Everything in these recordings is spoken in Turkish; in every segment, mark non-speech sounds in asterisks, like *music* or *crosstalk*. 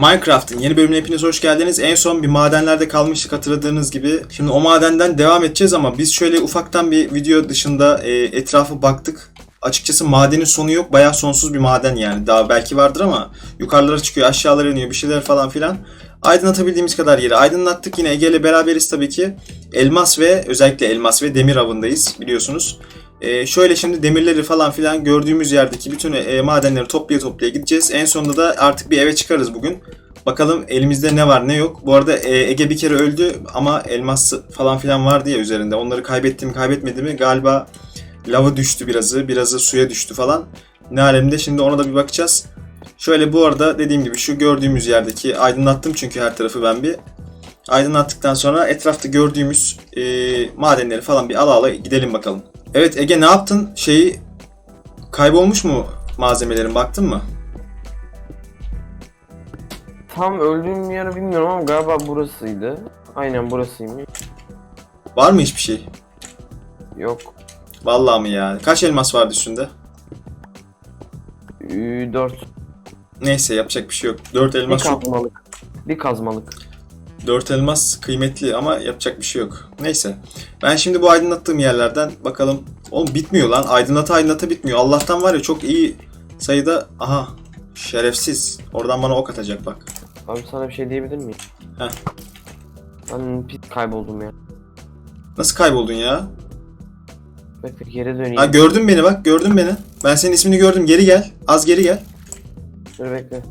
Minecraft'ın yeni bölümüne hepiniz hoş geldiniz. En son bir madenlerde kalmıştık hatırladığınız gibi. Şimdi o madenden devam edeceğiz ama biz şöyle ufaktan bir video dışında e, etrafa baktık. Açıkçası madenin sonu yok. Bayağı sonsuz bir maden yani. Daha belki vardır ama yukarılara çıkıyor, aşağılara iniyor bir şeyler falan filan. Aydınlatabildiğimiz kadar yeri aydınlattık. Yine Ege ile beraberiz tabii ki. Elmas ve özellikle elmas ve demir avındayız biliyorsunuz. Ee, şöyle şimdi demirleri falan filan gördüğümüz yerdeki bütün e, madenleri toplaya toplaya gideceğiz. En sonunda da artık bir eve çıkarız bugün. Bakalım elimizde ne var ne yok. Bu arada e, Ege bir kere öldü ama elmas falan filan vardı ya üzerinde. Onları kaybettim mi kaybetmedi mi galiba lava düştü birazı. Birazı suya düştü falan. Ne alemde şimdi ona da bir bakacağız. Şöyle bu arada dediğim gibi şu gördüğümüz yerdeki aydınlattım çünkü her tarafı ben bir. Aydınlattıktan sonra etrafta gördüğümüz e, madenleri falan bir ala ala gidelim bakalım. Evet Ege ne yaptın? Şeyi kaybolmuş mu malzemelerin baktın mı? Tam öldüğüm yeri bilmiyorum ama galiba burasıydı. Aynen burasıymış. Var mı hiçbir şey? Yok. Vallahi mı ya? Kaç elmas vardı üstünde? 4. Neyse yapacak bir şey yok. 4 Bir elmas çok. kazmalık. Bir kazmalık. 4 elmas kıymetli ama yapacak bir şey yok. Neyse. Ben şimdi bu aydınlattığım yerlerden bakalım. Oğlum bitmiyor lan. Aydınlata aydınlata bitmiyor. Allah'tan var ya çok iyi sayıda. Aha. Şerefsiz. Oradan bana ok atacak bak. Abi sana bir şey diyebilir miyim? Heh. Ben pis kayboldum ya. Nasıl kayboldun ya? Bekle geri döneyim. Ha gördün beni bak. Gördün beni. Ben senin ismini gördüm. Geri gel. Az geri gel. Dur bekle.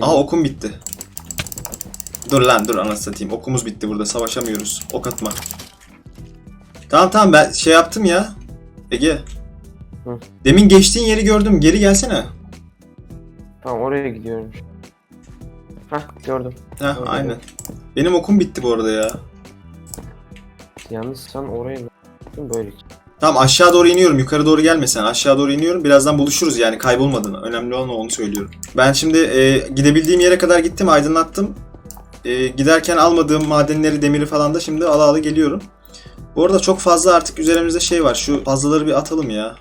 Aha okum bitti. Dur lan dur anasını satayım. Okumuz bitti burada. Savaşamıyoruz. Ok atma. Tamam tamam ben şey yaptım ya. Ege. Hı. Demin geçtiğin yeri gördüm. Geri gelsene. Tamam oraya gidiyorum. Hah gördüm. Heh Öyle. aynen. Benim okum bitti bu arada ya. Yalnız sen oraya mı? Böyle. Tamam aşağı doğru iniyorum. Yukarı doğru gelme sen. Aşağı doğru iniyorum. Birazdan buluşuruz yani kaybolmadın. Önemli olan o, onu söylüyorum. Ben şimdi e, gidebildiğim yere kadar gittim. Aydınlattım. E, giderken almadığım madenleri, demiri falan da şimdi ala ala geliyorum. Bu arada çok fazla artık üzerimizde şey var. Şu fazlaları bir atalım ya.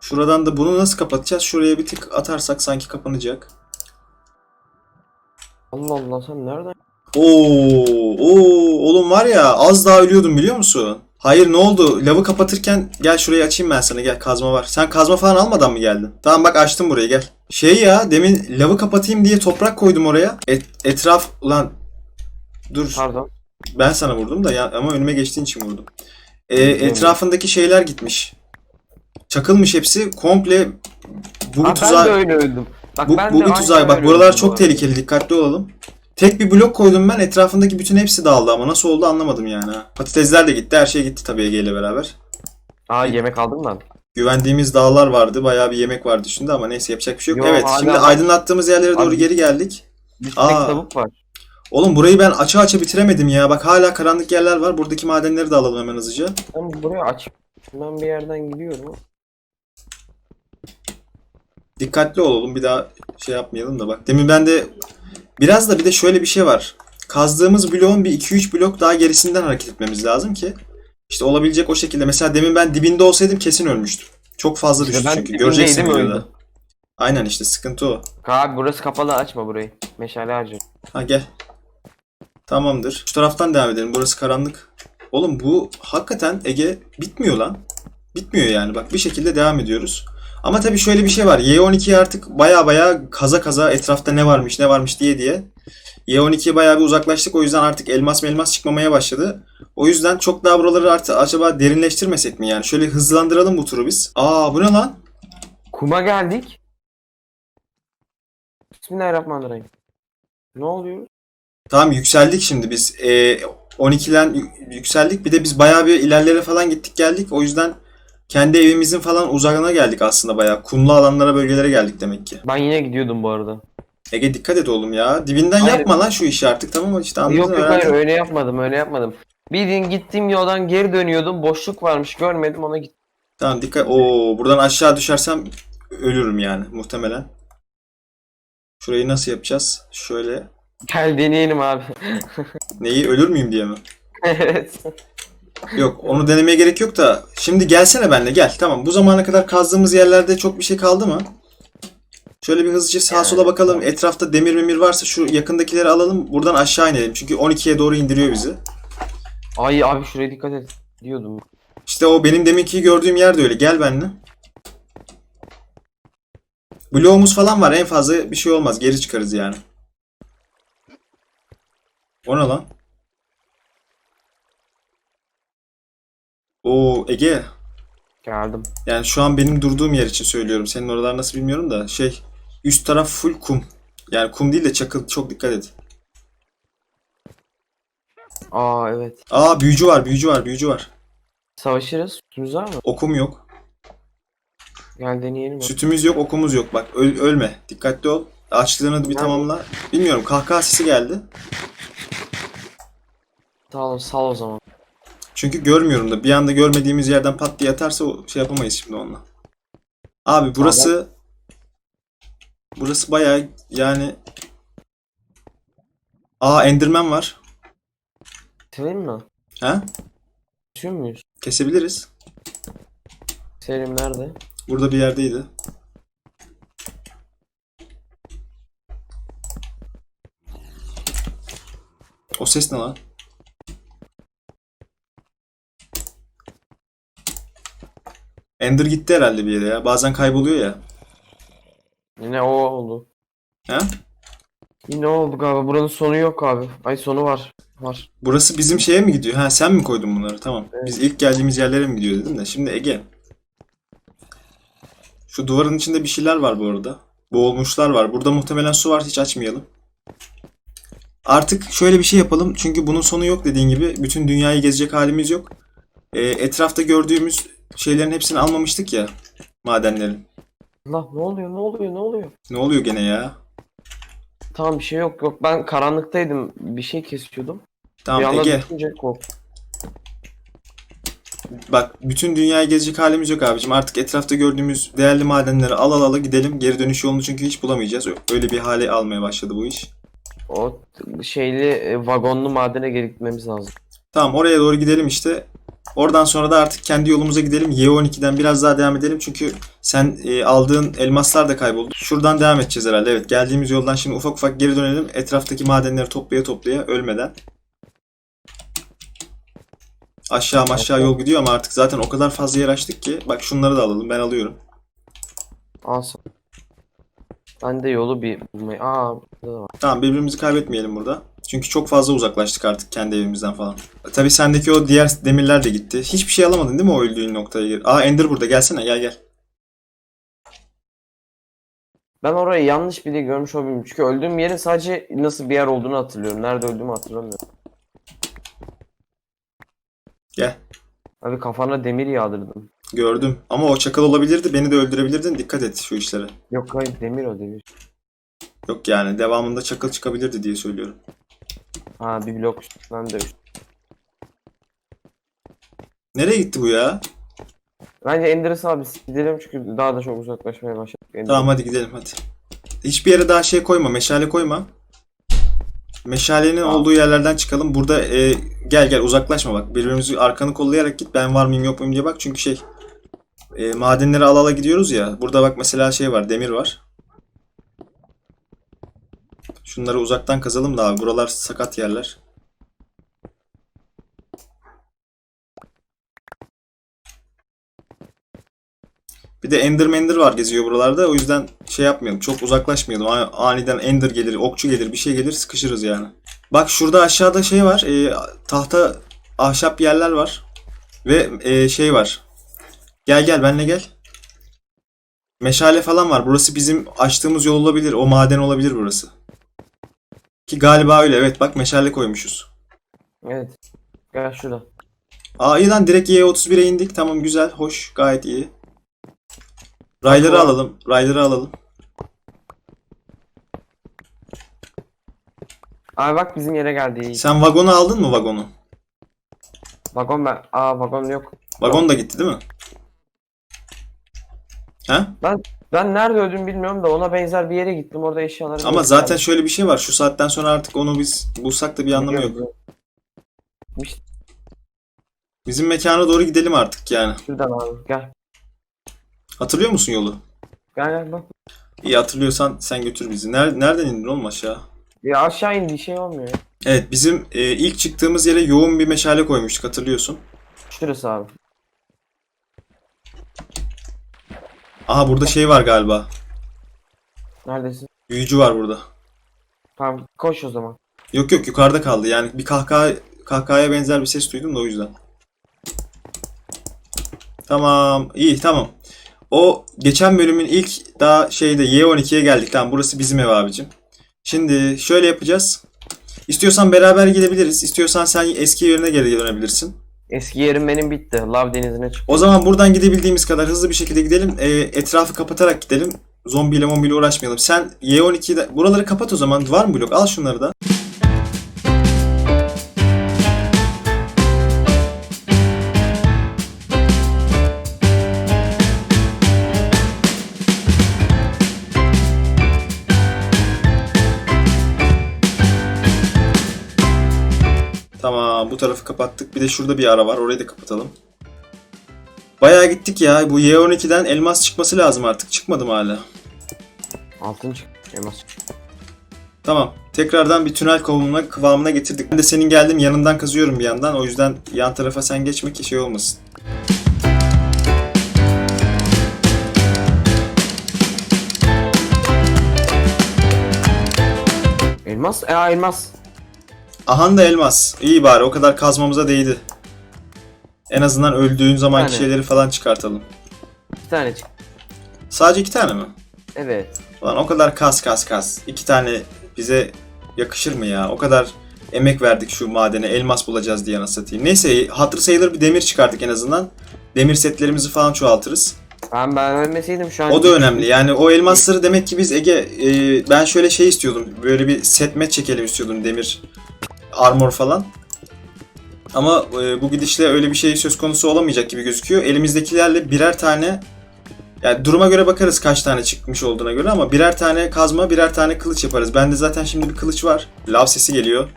Şuradan da bunu nasıl kapatacağız? Şuraya bir tık atarsak sanki kapanacak. Allah Allah sen nereden? Oo, oo, oğlum var ya az daha ölüyordum biliyor musun? Hayır ne oldu? Lavı kapatırken gel şurayı açayım ben sana gel kazma var. Sen kazma falan almadan mı geldin? Tamam bak açtım burayı gel. Şey ya demin lavı kapatayım diye toprak koydum oraya. Et, etraf ulan dur Pardon. ben sana vurdum da ya, ama önüme geçtiğin için vurdum. Ee, etrafındaki şeyler gitmiş. Çakılmış hepsi komple bu Aa, ben tuzağa de öyle öldüm. Bak bu, ben bu de bir tuzak. Bak buralar çok tehlikeli. Dikkatli olalım. Tek bir blok koydum ben. Etrafındaki bütün hepsi dağıldı ama nasıl oldu anlamadım yani. Patatesler de gitti. Her şey gitti tabii Ege ile beraber. Aa yemek aldım lan. Güvendiğimiz dağlar vardı. Bayağı bir yemek vardı üstünde ama neyse yapacak bir şey yok. Yo, evet hala şimdi aydınlattığımız yerlere doğru Abi- geri geldik. Bir tek Aa. tavuk var. Oğlum burayı ben aça aça bitiremedim ya. Bak hala karanlık yerler var. Buradaki madenleri de alalım hemen hızlıca. Ben buraya aç. Ben bir yerden gidiyorum. Dikkatli olalım. Bir daha şey yapmayalım da bak. Demin ben de biraz da bir de şöyle bir şey var. Kazdığımız bloğun bir 2-3 blok daha gerisinden hareket etmemiz lazım ki işte olabilecek o şekilde. Mesela demin ben dibinde olsaydım kesin ölmüştüm. Çok fazla düştü ben çünkü. dibindeydim, Göreceksin videoda. öldüm. Aynen işte sıkıntı o. Abi burası kapalı açma burayı. Meşale harcı. Ha gel. Tamamdır. Şu taraftan devam edelim. Burası karanlık. Oğlum bu hakikaten Ege bitmiyor lan. Bitmiyor yani. Bak bir şekilde devam ediyoruz. Ama tabii şöyle bir şey var. Y12'ye artık baya baya kaza kaza etrafta ne varmış ne varmış diye diye. Y12'ye baya bir uzaklaştık. O yüzden artık elmas melmas çıkmamaya başladı. O yüzden çok daha buraları artık acaba derinleştirmesek mi yani? Şöyle hızlandıralım bu turu biz. Aa bu ne lan? Kuma geldik. Bismillahirrahmanirrahim. Ne oluyor? Tamam yükseldik şimdi biz. Ee, 12'den yü- yükseldik. Bir de biz bayağı bir ilerlere falan gittik geldik. O yüzden kendi evimizin falan uzağına geldik aslında bayağı. Kumlu alanlara bölgelere geldik demek ki. Ben yine gidiyordum bu arada. Ege dikkat et oğlum ya. Dibinden Hayır. yapma lan şu işi artık tamam mı? İşte anladın yok yok hayır öyle yapmadım öyle yapmadım. Bildiğin gittiğim yoldan geri dönüyordum. Boşluk varmış görmedim ona gittim. Tamam dikkat. Oo buradan aşağı düşersem ölürüm yani muhtemelen. Şurayı nasıl yapacağız? Şöyle. Gel deneyelim abi. Neyi ölür müyüm diye mi? *laughs* evet. Yok onu denemeye gerek yok da. Şimdi gelsene benimle gel. Tamam bu zamana kadar kazdığımız yerlerde çok bir şey kaldı mı? Şöyle bir hızlıca sağa sola bakalım. Etrafta demir memir varsa şu yakındakileri alalım. Buradan aşağı inelim. Çünkü 12'ye doğru indiriyor bizi. Ay abi şuraya dikkat et diyordum. İşte o benim deminki gördüğüm yer de öyle. Gel benimle. Bloğumuz falan var. En fazla bir şey olmaz. Geri çıkarız yani. O ne lan? Oo Ege. Geldim. Yani şu an benim durduğum yer için söylüyorum. Senin oralar nasıl bilmiyorum da şey üst taraf full kum. Yani kum değil de çakıl. Çok dikkat et. Aa evet. Aa büyücü var, büyücü var, büyücü var. Savaşırız. Sütümüz var mı? Okum yok. Gel deneyelim. Sütümüz yok, okumuz yok. Bak öl- ölme. Dikkatli ol. Açlığını bir Nerede? tamamla. Bilmiyorum kahkaha sesi geldi. Sağ ol o zaman. Çünkü görmüyorum da bir anda görmediğimiz yerden pat diye atarsa şey yapamayız şimdi onunla. Abi burası burası bayağı yani Aa Enderman var. Sevelim mi? Ha? Düşüyor muyuz? Kesebiliriz. Selim nerede? Burada bir yerdeydi. O ses ne lan? Ender gitti herhalde bir yere ya. Bazen kayboluyor ya. Yine o oldu. Ha? Yine o oldu galiba. Buranın sonu yok abi. Ay sonu var. Var. Burası bizim şeye mi gidiyor? Ha sen mi koydun bunları? Tamam. Evet. Biz ilk geldiğimiz yerlere mi gidiyor dedim de. Şimdi Ege. Şu duvarın içinde bir şeyler var bu arada. Boğulmuşlar var. Burada muhtemelen su var. Hiç açmayalım. Artık şöyle bir şey yapalım. Çünkü bunun sonu yok dediğin gibi. Bütün dünyayı gezecek halimiz yok. Ee, etrafta gördüğümüz şeylerin hepsini almamıştık ya. Madenlerin. Allah ne oluyor ne oluyor ne oluyor? Ne oluyor gene ya? Tamam bir şey yok yok. Ben karanlıktaydım. Bir şey kesiyordum. bir Tamam anda Ege. düşünce korktum. Bak bütün dünyayı gezecek halimiz yok abicim. Artık etrafta gördüğümüz değerli madenleri al al ala gidelim. Geri dönüş yolunu çünkü hiç bulamayacağız. Öyle bir hale almaya başladı bu iş. O şeyli e, vagonlu madene geri gitmemiz lazım. Tamam oraya doğru gidelim işte. Oradan sonra da artık kendi yolumuza gidelim. Y12'den biraz daha devam edelim. Çünkü sen e, aldığın elmaslar da kayboldu. Şuradan devam edeceğiz herhalde. Evet geldiğimiz yoldan şimdi ufak ufak geri dönelim. Etraftaki madenleri toplaya toplaya ölmeden. Aşağı aşağı yol gidiyor ama artık zaten o kadar fazla yer açtık ki. Bak şunları da alalım. Ben alıyorum. Al. Ben de yolu bir bulmayı... Aa burada da var. Tamam birbirimizi kaybetmeyelim burada. Çünkü çok fazla uzaklaştık artık kendi evimizden falan. Tabii sendeki o diğer demirler de gitti. Hiçbir şey alamadın değil mi o öldüğün noktaya? Aa Ender burada gelsene gel gel. Ben orayı yanlış bile görmüş olabilirim. Çünkü öldüğüm yerin sadece nasıl bir yer olduğunu hatırlıyorum. Nerede öldüğümü hatırlamıyorum. Gel. Abi kafana demir yağdırdım. Gördüm. Ama o çakal olabilirdi. Beni de öldürebilirdin. Dikkat et şu işlere. Yok hayır demir o demir. Yok yani devamında çakal çıkabilirdi diye söylüyorum. Ha bir blok üstünden de üst. Nereye gitti bu ya? Bence Ender'ı abi gidelim çünkü daha da çok uzaklaşmaya başladık. Ender. Tamam hadi gidelim hadi. Hiçbir yere daha şey koyma. Meşale koyma. Meşalenin Tamam. olduğu yerlerden çıkalım. Burada e, gel gel uzaklaşma bak. Birbirimizi arkanı kollayarak git. Ben var mıyım yok muyum diye bak. Çünkü şey e, madenleri ala ala gidiyoruz ya. Burada bak mesela şey var. Demir var. Şunları uzaktan kazalım da. Buralar sakat yerler. Bir de Ender Mender var geziyor buralarda. O yüzden şey yapmayalım. Çok uzaklaşmayalım. Aniden Ender gelir, okçu gelir, bir şey gelir sıkışırız yani. Bak şurada aşağıda şey var. e, tahta ahşap yerler var. Ve e, şey var. Gel gel benle gel. Meşale falan var. Burası bizim açtığımız yol olabilir. O maden olabilir burası. Ki galiba öyle. Evet bak meşale koymuşuz. Evet. Gel şurada. Aa iyi lan direkt Y31'e indik. Tamam güzel, hoş, gayet iyi. Rayları alalım. Rayları alalım. Abi bak bizim yere geldi. Sen vagonu aldın mı vagonu? Vagon ben. Aa vagon yok. Vagon da gitti değil mi? Ha? Ben nerede öldüğümü bilmiyorum da ona benzer bir yere gittim. Orada eşyaları Ama zaten şöyle bir şey var. Şu saatten sonra artık onu biz bulsak da bir anlamı yok. İşte Bizim mekana doğru gidelim artık yani. şuradan abi gel. Hatırlıyor musun yolu? Gel gel bak. İyi hatırlıyorsan sen götür bizi. Ner- nereden indin oğlum aşağı? Ya aşağı indi şey olmuyor. Evet bizim e, ilk çıktığımız yere yoğun bir meşale koymuştuk hatırlıyorsun. Şurası abi. Aha burada şey var galiba. Neredesin? Büyücü var burada. Tamam koş o zaman. Yok yok yukarıda kaldı. Yani bir kahkaha kahkahaya benzer bir ses duydum da o yüzden. Tamam, iyi tamam. O geçen bölümün ilk daha şeyde Y12'ye geldik. Tamam burası bizim ev abicim. Şimdi şöyle yapacağız. İstiyorsan beraber gidebiliriz. İstiyorsan sen eski yerine geri dönebilirsin. Eski yerim benim bitti. Lav denizine çık. O zaman buradan gidebildiğimiz kadar hızlı bir şekilde gidelim. Ee, etrafı kapatarak gidelim. Zombiyle mombiyle uğraşmayalım. Sen Y12'de buraları kapat o zaman. Var mı blok? Al şunları da. Tarafı kapattık. Bir de şurada bir ara var. Orayı da kapatalım. Bayağı gittik ya. Bu Y12'den elmas çıkması lazım artık. Çıkmadı mı hala? Altın çık. Elmas. Tamam. Tekrardan bir tünel kıvamına, kıvamına getirdik. Ben de senin geldim yanından kazıyorum bir yandan. O yüzden yan tarafa sen geçme ki şey olmasın. Elmas? Aa, elmas. Ahan da elmas. İyi bari o kadar kazmamıza değdi. En azından öldüğün Yani. şeyleri falan çıkartalım. İki tane çık. Sadece iki tane mi? Evet. Ulan o kadar kas kas kas. İki tane bize yakışır mı ya? O kadar emek verdik şu madene elmas bulacağız diye nasıl satayım. Neyse hatır sayılır bir demir çıkardık en azından. Demir setlerimizi falan çoğaltırız. Ben ben ölmeseydim şu an. O da önemli. Yani o elmasları demek ki biz Ege e, ben şöyle şey istiyordum. Böyle bir set met çekelim istiyordum demir armor falan. Ama e, bu gidişle öyle bir şey söz konusu olamayacak gibi gözüküyor. Elimizdekilerle birer tane yani duruma göre bakarız kaç tane çıkmış olduğuna göre ama birer tane kazma, birer tane kılıç yaparız. Bende zaten şimdi bir kılıç var. Lav sesi geliyor.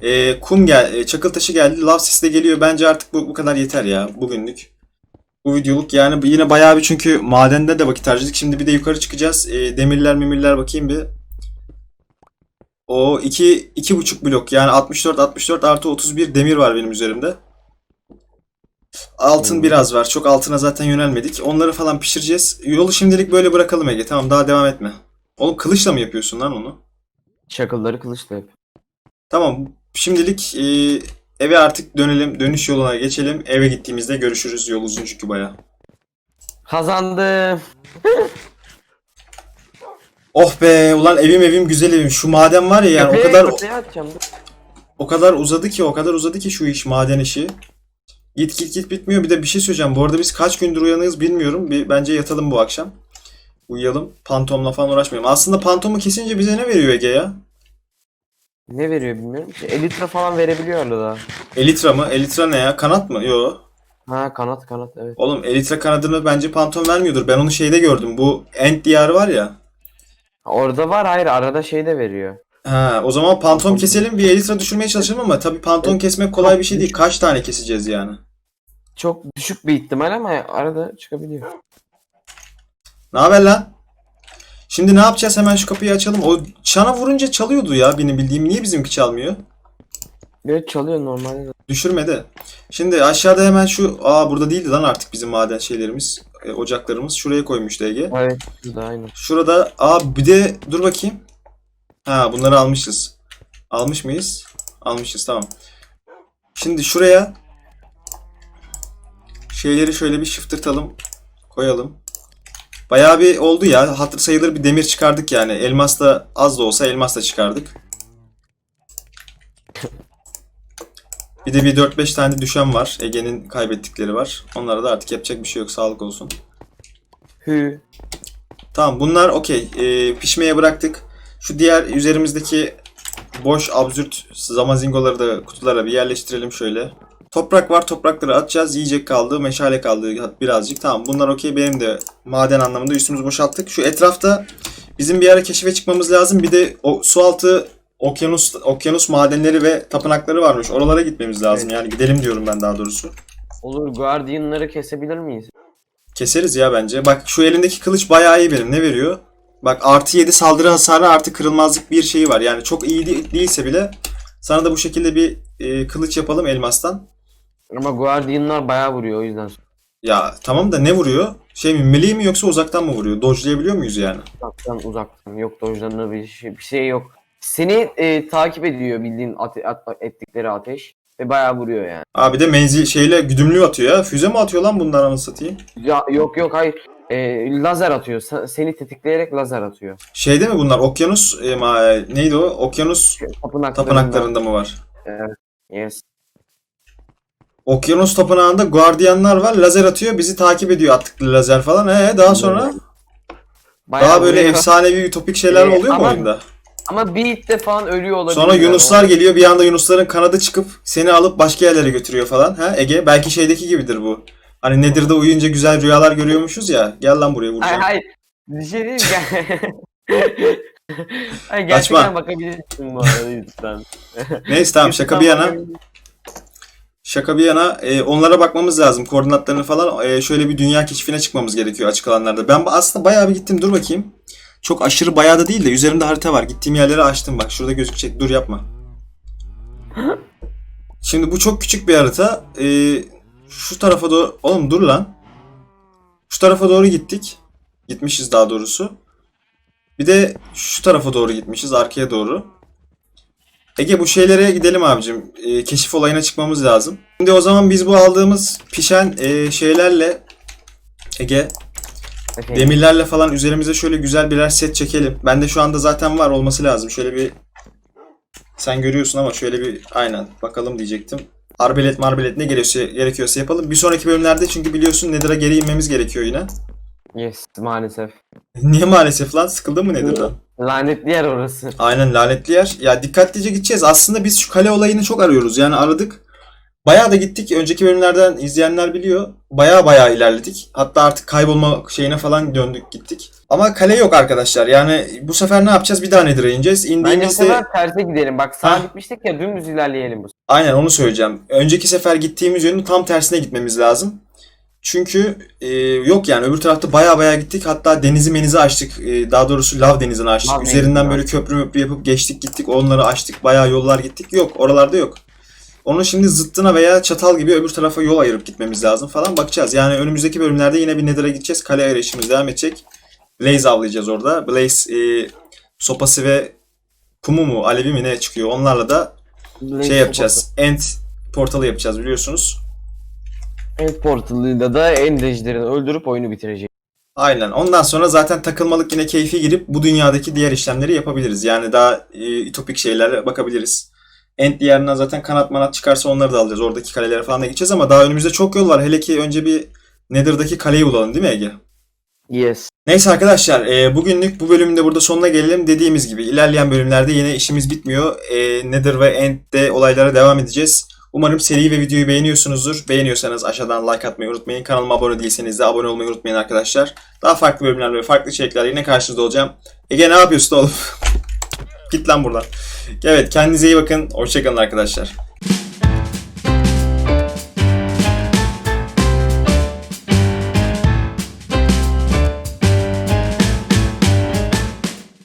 E, kum gel, e, çakıl taşı geldi. Lav sesi de geliyor. Bence artık bu, bu kadar yeter ya bugünlük. Bu videoluk yani yine bayağı bir çünkü madende de vakit harcadık. Şimdi bir de yukarı çıkacağız. E, demirler memirler bakayım bir. O iki, iki buçuk blok yani 64 64 artı 31 demir var benim üzerimde. Altın Hmm. biraz var. Çok altına zaten yönelmedik. Onları falan pişireceğiz. Yolu şimdilik böyle bırakalım Ege. Tamam daha devam etme. Oğlum kılıçla mı yapıyorsun lan onu? Çakılları kılıçla yap. Tamam. Şimdilik e, eve artık dönelim. Dönüş yoluna geçelim. Eve gittiğimizde görüşürüz. Yol uzun çünkü bayağı. Kazandım. *laughs* Oh be ulan evim evim güzel evim. Şu maden var ya yani o Köpeğe kadar köpeğe atacağım. dur. o kadar uzadı ki o kadar uzadı ki şu iş maden işi. Git git git bitmiyor. Bir de bir şey söyleyeceğim. Bu arada biz kaç gündür uyanığız bilmiyorum. Bir bence yatalım bu akşam. Uyuyalım. Pantomla falan uğraşmayalım. Aslında pantomu kesince bize ne veriyor Ege ya? Ne veriyor bilmiyorum. ki. Elitra falan verebiliyor arada. Elitra mı? Elitra ne ya? Kanat mı? Yo. Ha kanat kanat evet. Oğlum Elitra kanadını bence pantom vermiyordur. Ben onu şeyde gördüm. Bu Ent diyarı var ya. Orada var hayır arada şey de veriyor. Ha, o zaman pantom keselim bir Elitra düşürmeye çalışalım ama tabii pantom kesmek kolay bir şey değil. Kaç tane keseceğiz yani? Çok düşük bir ihtimal ama arada çıkabiliyor. Ne haber lan? Şimdi ne yapacağız? Hemen şu kapıyı açalım. O çana vurunca çalıyordu ya benim bildiğim. Niye bizimki çalmıyor? Evet çalıyor normalde. de. Düşürmedi. Şimdi aşağıda hemen şu... Aa burada değildi lan artık bizim maden şeylerimiz. E, ocaklarımız. Şuraya koymuştu Ege. Evet aynen. Şurada... Aa bir de... Dur bakayım. Ha bunları almışız. Almış mıyız? Almışız tamam. Şimdi şuraya... Şeyleri şöyle bir şıftırtalım. Koyalım. Bayağı bir oldu ya. Hatır sayılır bir demir çıkardık yani. Elmas da az da olsa elmas da çıkardık. Bir de bir 4-5 tane düşen var. Ege'nin kaybettikleri var. Onlara da artık yapacak bir şey yok. Sağlık olsun. Hü. Tamam bunlar okey. Ee, pişmeye bıraktık. Şu diğer üzerimizdeki boş absürt zamazingoları da kutulara bir yerleştirelim şöyle. Toprak var toprakları atacağız. Yiyecek kaldı, meşale kaldı birazcık. Tamam bunlar okey benim de maden anlamında üstümüzü boşalttık. Şu etrafta bizim bir ara keşfe çıkmamız lazım. Bir de o su altı okyanus okyanus madenleri ve tapınakları varmış. Oralara gitmemiz lazım. Evet. Yani gidelim diyorum ben daha doğrusu. Olur Guardian'ları kesebilir miyiz? Keseriz ya bence. Bak şu elindeki kılıç bayağı iyi benim. Ne veriyor? Bak artı 7 saldırı hasarı artı kırılmazlık bir şeyi var. Yani çok iyi de- değilse bile sana da bu şekilde bir e, kılıç yapalım elmastan. Ama Guardian'lar bayağı vuruyor o yüzden. Ya tamam da ne vuruyor? Şey mi melee mi yoksa uzaktan mı vuruyor? Dodge'layabiliyor muyuz yani? Uzaktan uzaktan. Yok dojlarında bir şey, bir şey yok. Seni e, takip ediyor bildiğin ate- at- ettikleri ateş. Ve bayağı vuruyor yani. Abi de menzil şeyle güdümlü atıyor ya. Füze mi atıyor lan bunlar anasını satayım? Ya, yok yok hayır. E, lazer atıyor. Sa- Seni tetikleyerek lazer atıyor. Şeyde mi bunlar? Okyanus e, ma- neydi o? Okyanus Tapınaklarında. tapınaklarında mı var? Yes. Okyanus tapınağında guardiyanlar var. Lazer atıyor. Bizi takip ediyor attıkları lazer falan. Ee daha sonra Bayağı daha böyle vuruyor. efsanevi ütopik şeyler Ee, oluyor mu ama- oyunda? Ama Beat'te falan ölüyor olabilir. Sonra Yunuslar geliyor. Bir anda Yunusların kanadı çıkıp seni alıp başka yerlere götürüyor falan. Ha Ege? Belki şeydeki gibidir bu. Hani Nedir'de uyuyunca güzel rüyalar görüyormuşuz ya. Gel lan buraya Hayır vuracağım. hayır. Bir şey değil *laughs* hayır, gerçekten Kaçma. bakabilirsin bu arada YouTube'dan. *laughs* Neyse tamam şaka bir yana. Şaka bir yana e, onlara bakmamız lazım. Koordinatlarını falan e, şöyle bir dünya keşfine çıkmamız gerekiyor açık alanlarda. Ben aslında bayağı bir gittim. Dur bakayım. Çok aşırı bayağı da değil de üzerimde harita var. Gittiğim yerleri açtım bak. Şurada gözükecek. Dur yapma. *gasps* Şimdi bu çok küçük bir harita. E, şu tarafa doğru... Oğlum dur lan. Şu tarafa doğru gittik. Gitmişiz daha doğrusu. Bir de şu tarafa doğru gitmişiz. Arkaya doğru. Ege bu şeylere gidelim abicim. E, keşif olayına çıkmamız lazım. Şimdi o zaman biz bu aldığımız pişen e, şeylerle Ege Efendim? demirlerle falan üzerimize şöyle güzel birer set çekelim. Bende şu anda zaten var olması lazım. Şöyle bir sen görüyorsun ama şöyle bir aynen bakalım diyecektim. Arbelet marbelet ne gerekiyorsa, gerekiyorsa yapalım. Bir sonraki bölümlerde çünkü biliyorsun Nether'a geri inmemiz gerekiyor yine. Yes maalesef. *laughs* Niye maalesef lan? Sıkıldın mı Nether'dan? *laughs* Lanetli yer orası. Aynen lanetli yer. Ya dikkatlice gideceğiz. Aslında biz şu kale olayını çok arıyoruz. Yani aradık. Bayağı da gittik. Önceki bölümlerden izleyenler biliyor. Bayağı bayağı ilerledik. Hatta artık kaybolma şeyine falan döndük gittik. Ama kale yok arkadaşlar. Yani bu sefer ne yapacağız? Bir daha Nether'a ineceğiz. Bence bu İndiğimizde... sefer terse gidelim. Bak sağa Ha. gitmiştik ya dümdüz ilerleyelim bu sefer. Aynen onu söyleyeceğim. Önceki sefer gittiğimiz yönün tam tersine gitmemiz lazım. Çünkü e, yok yani öbür tarafta baya baya gittik. Hatta denizi menizi açtık. E, daha doğrusu lav denizini açtık. Lav Üzerinden denizini böyle köprü möprü yapıp geçtik gittik. Onları açtık. Baya yollar gittik. Yok oralarda yok. Onun şimdi zıttına veya çatal gibi öbür tarafa yol ayırıp gitmemiz lazım falan bakacağız. Yani önümüzdeki bölümlerde yine bir Nether'a gideceğiz. Kale arayışımız devam edecek. Blaze avlayacağız orada. Blaze e, sopası ve kumu mu alevi mi ne çıkıyor. Onlarla da şey yapacağız. End portalı yapacağız biliyorsunuz. End portalıyla da Endejder'ini öldürüp oyunu bitirecek. Aynen. Ondan sonra zaten takılmalık yine keyfi girip bu dünyadaki diğer işlemleri yapabiliriz. Yani daha e, ütopik şeylere bakabiliriz. End diğerinden zaten kanat manat çıkarsa onları da alacağız. Oradaki kalelere falan da gideceğiz ama daha önümüzde çok yol var. Hele ki önce bir Nether'daki kaleyi bulalım değil mi Ege? Yes. Neyse arkadaşlar e, bugünlük bu bölümde burada sonuna gelelim. Dediğimiz gibi ilerleyen bölümlerde yine işimiz bitmiyor. E, Nether ve End'de olaylara devam edeceğiz. Umarım seriyi ve videoyu beğeniyorsunuzdur. Beğeniyorsanız aşağıdan like atmayı unutmayın. Kanalıma abone değilseniz de abone olmayı unutmayın arkadaşlar. Daha farklı bölümler ve farklı içeriklerle yine karşınızda olacağım. Ege ne yapıyorsun oğlum? *laughs* Git lan buradan. Evet kendinize iyi bakın. Hoşçakalın arkadaşlar.